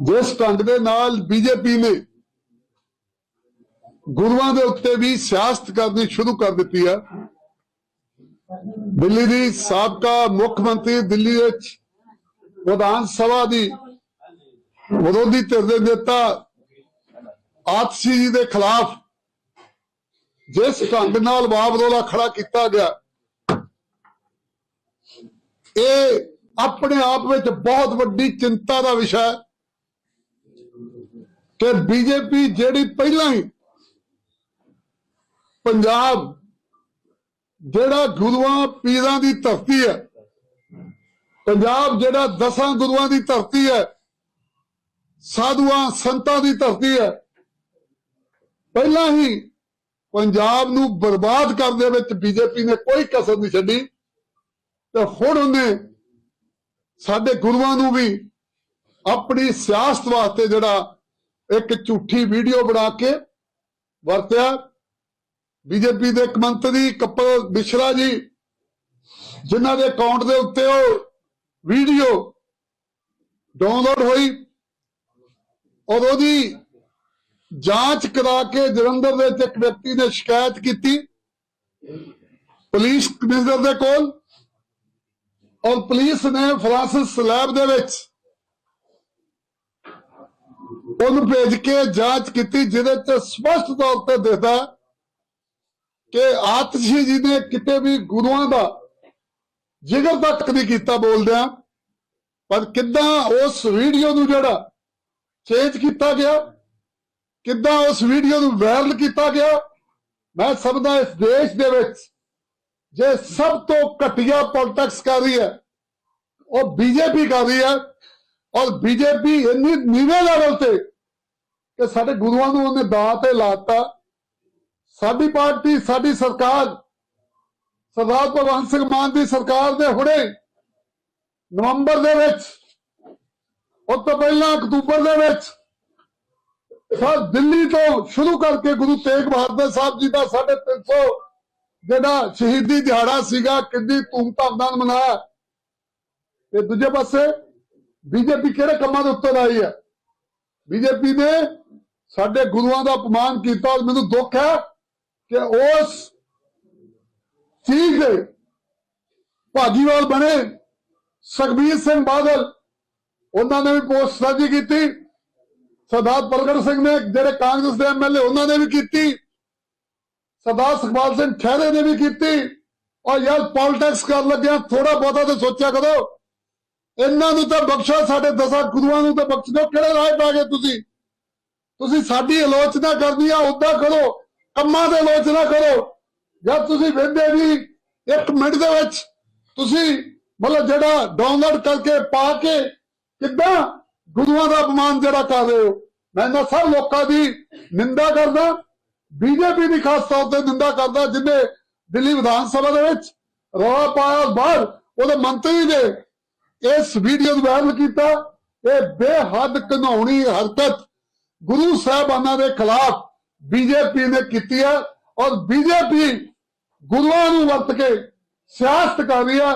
ਜਿਸ ਢੰਗ ਦੇ ਨਾਲ ਬੀਜੇਪੀ ਨੇ ਗੁਰੂਆਂ ਦੇ ਉੱਤੇ ਵੀ ਸਿਆਸਤ ਕਰਨੀ ਸ਼ੁਰੂ ਕਰ ਦਿੱਤੀ ਹੈ। ਦਿੱਲੀ ਦੀ ਸਾਬਕਾ ਮੁੱਖ ਮੰਤਰੀ ਦਿੱਲੀ ਵਿੱਚ ਵਿਧਾਨ ਸਭਾ ਦੀ ਵਿਰੋਧੀ ਧਿਰ ਦੇ ਨੇਤਾ ਆਤਸ਼ੀ ਜੀ ਦੇ ਖਿਲਾਫ ਜਿਸ ਢੰਗ ਨਾਲ ਵਾਵਰੋਲਾ ਖੜਾ ਕੀਤਾ ਗਿਆ, ਇਹ ਆਪਣੇ ਆਪ ਵਿੱਚ ਬਹੁਤ ਵੱਡੀ ਚਿੰਤਾ ਦਾ ਵਿਸ਼ਾ ਹੈ। ਕਿ ਬੀਜੇਪੀ ਜਿਹੜੀ ਪਹਿਲਾਂ ਹੀ ਪੰਜਾਬ, ਜਿਹੜਾ ਗੁਰੂਆਂ ਪੀਰਾਂ ਦੀ ਧਰਤੀ ਹੈ, ਪੰਜਾਬ ਜਿਹੜਾ ਦਸਾਂ ਗੁਰੂਆਂ ਦੀ ਧਰਤੀ ਹੈ, ਸਾਧੂਆਂ ਸੰਤਾਂ ਦੀ ਧਰਤੀ ਹੈ, ਪਹਿਲਾਂ ਹੀ ਪੰਜਾਬ ਨੂੰ ਬਰਬਾਦ ਕਰਨ ਦੇ ਵਿੱਚ ਬੀਜੇਪੀ ਨੇ ਕੋਈ ਕਸਰ ਨਹੀਂ ਛੱਡੀ। ਤੇ ਹੁਣ ਉਹਨੇ ਸਾਡੇ ਗੁਰੂਆਂ ਨੂੰ ਵੀ ਆਪਣੀ ਸਿਆਸਤ ਵਾਸਤੇ ਜਿਹੜਾ ਇੱਕ ਝੂਠੀ ਵੀਡੀਓ ਬਣਾ ਕੇ ਵਰਤਿਆ। ਬੀਜੇਪੀ ਦੇ ਇੱਕ ਮੰਤਰੀ ਕਪਲ ਮਿਸ਼ਰਾ ਜੀ, ਜਿਨ੍ਹਾਂ ਦੇ ਅਕਾਊਂਟ ਦੇ ਉੱਤੇ ਉਹ ਵੀਡੀਓ ਡਾਊਨਲੋਡ ਹੋਈ। ਔਰ ਉਹਦੀ ਜਾਂਚ ਕਰਾ ਕੇ ਜਲੰਧਰ ਦੇ ਇੱਕ ਵਿਅਕਤੀ ਨੇ ਸ਼ਿਕਾਇਤ ਕੀਤੀ, ਪੁਲਿਸ ਕਮਿਸ਼ਨਰ ਦੇ ਕੋਲ। ਔਰ ਪੁਲਿਸ ਨੇ ਫਰਾਂਸਿਸ ਸਲੈਬ ਦੇ ਵਿੱਚ ਉਹਨੂੰ ਭੇਜ ਕੇ ਜਾਂਚ ਕੀਤੀ, ਜਿਹਦੇ ਚ ਸਪਸ਼ਟ ਤੌਰ ਤੇ ਦਿਖਦਾ ਕਿ ਆਤਸ਼ੀ ਜੀ ਨੇ ਕਿਤੇ ਵੀ ਗੁਰੂਆਂ ਦਾ ਜਿਗਰ ਤੱਕ ਨਹੀਂ ਕੀਤਾ ਬੋਲਦਿਆਂ, ਪਰ ਕਿੱਦਾਂ ਉਸ ਵੀਡੀਓ ਨੂੰ ਜਿਹੜਾ ਚੇਂਜ ਕੀਤਾ ਗਿਆ, ਕਿੱਦਾਂ ਉਸ ਵੀਡੀਓ ਨੂੰ ਵਾਇਰਲ ਕੀਤਾ ਗਿਆ, ਮੈਂ ਸਮਝਦਾ ਇਸ ਦੇਸ਼ ਦੇ ਵਿੱਚ ਜੇ ਸਭ ਤੋਂ ਘਟੀਆ ਪੋਲਿਟਿਕਸ ਕਰ ਰਹੀ ਹੈ, ਉਹ ਬੀਜੇਪੀ ਕਰ ਰਹੀ ਹੈ, ਔਰ ਬੀਜੇਪੀ ਇੰਨੀ ਨੀਵੇਂ ਲੈਵਲ ਤੇ ਕਿ ਸਾਡੇ ਗੁਰੂਆਂ ਨੂੰ ਉਹਨੇ ਦਾਅ ਤੇ ਲਾਤਾ। ਸਾਡੀ ਪਾਰਟੀ, ਸਾਡੀ ਸਰਕਾਰ, ਸਰਦਾਰ ਭਗਵੰਤ ਸਿੰਘ ਮਾਨ ਦੀ ਸਰਕਾਰ ਦੇ ਹੁਣੇ ਨਵੰਬਰ ਦੇ ਵਿੱਚ, ਉਸ ਤੋਂ ਪਹਿਲਾਂ ਅਕਤੂਬਰ ਦੇ ਵਿੱਚ, ਸਰ ਦਿੱਲੀ ਤੋਂ ਸ਼ੁਰੂ ਕਰਕੇ ਗੁਰੂ ਤੇਗ ਬਹਾਦਰ ਸਾਹਿਬ ਜੀ ਦਾ 350 ਜਿਹੜਾ ਸ਼ਹੀਦੀ ਦਿਹਾੜਾ ਸੀਗਾ, ਕਿੰਨੀ ਧੂਮਧਾਮ ਨਾਲ ਮਨਾਇਆ। ਤੇ ਦੂਜੇ ਪਾਸੇ, ਬੀਜੇਪੀ ਕਿਹੜੇ ਕੰਮਾਂ ਦੇ ਉੱਤੇ ਲਾਈ ਹੈ? ਬੀਜੇਪੀ ਨੇ ਸਾਡੇ ਗੁਰੂਆਂ ਦਾ ਅਪਮਾਨ ਕੀਤਾ ਮੈਨੂੰ ਦੁੱਖ ਹੈ ਕਿ ਉਸ ਚੀਜ਼ ਦੇ ਭਾਗੀਵਾਲ ਬਣੇ ਸੁਖਬੀਰ ਸਿੰਘ ਬਾਦਲ। ਉਹਨਾਂ ਨੇ ਵੀ ਪੋਸਟ ਸਾਂਝੀ ਕੀਤੀ। ਸਰਦਾਰ ਪ੍ਰਗਟ ਸਿੰਘ ਨੇ, ਜਿਹੜੇ ਕਾਂਗਰਸ ਦੇ ਐਮਐਲਏ ਉਹਨਾਂ ਨੇ ਵੀ ਕੀਤੀ। ਸਰਦਾਰ ਸੁਖਪਾਲ ਸਿੰਘ ਖਹਿਰੇ ਨੇ ਵੀ ਕੀਤੀ। ਔਰ ਯਾਰ ਪੋਲਿਟਿਕਸ ਕਰਨ ਲੱਗਿਆ ਥੋੜਾ ਬਹੁਤਾ ਤੇ ਸੋਚਿਆ ਕਰੋ। ਇਹਨਾਂ ਨੂੰ ਤਾਂ ਬਖਸ਼ੋ, ਸਾਡੇ ਦਸਾਂ ਗੁਰੂਆਂ ਨੂੰ ਤਾਂ ਬਖਸ਼ ਦਿਓ। ਕਿਹੜੇ ਰਾਹ ਪਾ ਗਏ ਤੁਸੀਂ? ਤੁਸੀਂ ਸਾਡੀ ਆਲੋਚਨਾ ਕਰਨੀ ਆ, ਉਦਾਂ ਕਰੋ। ਕੰਮਾਂ ਦੇ ਆਲੋਚਨਾ ਕਰੋ। ਜਦ ਤੁਸੀਂ ਵੇਖਦੇ ਵੀ ਇੱਕ ਮਿੰਟ ਦੇ ਵਿੱਚ ਤੁਸੀਂ ਮਤਲਬ ਜਿਹੜਾ ਡਾਊਨਲੋਡ ਕਰਕੇ ਪਾ ਕੇ ਕਿੱਦਾਂ ਗੁਰੂਆਂ ਦਾ ਅਪਮਾਨ ਜਿਹੜਾ ਕਰ ਰਹੇ ਹੋ। ਮੈਂ ਇਹਨਾਂ ਸਭ ਲੋਕਾਂ ਦੀ ਨਿੰਦਾ ਕਰਦਾ ਬੀਜੇਪੀ ਦੀ ਖਾਸ ਤੌਰ ਤੇ ਨਿੰਦਾ ਕਰਦਾ ਜਿਨੇ ਦਿੱਲੀ ਵਿਧਾਨ ਸਭਾ ਦੇ ਵਿੱਚ ਰੌਲਾ ਪਾਇਆ ਬਾਹਰ ਉਹਦੇ ਮੰਤਰੀ ਨੇ ਇਸ ਵੀਡੀਓ ਨੂੰ ਵਾਇਰਲ ਕੀਤਾ, ਇਹ ਬੇਹੱਦ ਘਿਨਾਉਣੀ ਹਰਕਤ ਗੁਰੂ ਸਾਹਿਬਾਨਾਂ ਦੇ ਖਿਲਾਫ ਬੀਜੇਪੀ ਨੇ ਕੀਤੀ ਹੈ ਔਰ ਬੀਜੇਪੀ ਗੁਰੂਆਂ ਨੂੰ ਵਰਤ ਕੇ ਸਿਆਸਤ ਕਰ ਰਹੀ ਹੈ।